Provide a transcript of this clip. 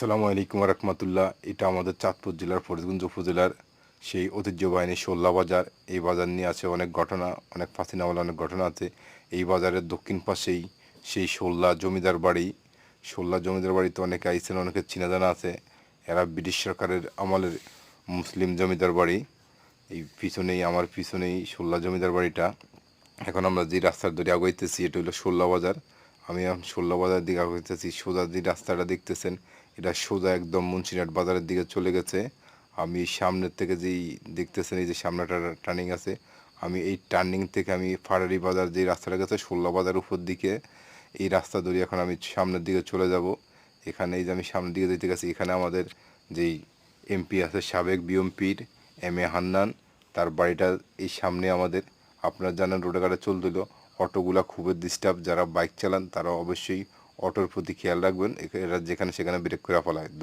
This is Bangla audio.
আসসালামু আলাইকুম রহমতুল্লাহ। এটা আমাদের চাঁদপুর জেলার, ফরিদগঞ্জ উপজেলার সেই ঐতিহ্যবাহিনী শোল্লা বাজার। এই বাজার নিয়ে আছে অনেক ঘটনা, অনেক ফাঁসিনাওয়ালা অনেক ঘটনা আছে। এই বাজারের দক্ষিণ পাশেই সেই শোল্লা জমিদার বাড়ি। শোল্লা জমিদার বাড়িতে অনেকে আইসেন অনেকের চিনা জানা আছে। এরা ব্রিটিশ সরকারের আমলের মুসলিম জমিদার বাড়ি। এই পিছনেই, আমার পিছনেই শোল্লা জমিদার বাড়িটা। এখন আমরা যে রাস্তার ধরে আগাইতেছি, এটা হলো শোল্লা বাজার। আমি এখন শোল্লা বাজার দিকে আগাইতেছি, সোজা যে রাস্তাটা দেখতেছেন এটা সোজা একদম মুন্সিনাট বাজারের দিকে চলে গেছে। আমি সামনের থেকে যেই দেখতেছেন, এই যে সামনেটা টার্নিং আছে, আমি এই টার্নিং থেকে আমি ফারারি বাজার যে রাস্তাটা গেছে শোল্লা বাজার উপর দিকে, এই রাস্তা ধরে এখন আমি সামনের দিকে চলে যাব। এখানে এই যে আমি সামনের দিকে যেতে গেছি, এখানে আমাদের যেই এমপি আছে, সাবেক বিএমপির এম এ হান্নান, তার বাড়িটা এই সামনে আমাদের। আপনার জানেন রোডে ঘাটে চলছিল অটোগুলা খুবই ডিস্টার্ব যারা বাইক চালান, তারা অবশ্যই অটোর প্রতি খেয়াল রাখবেন এরা যেখানে সেখানে ব্রেক করে ফেলায়।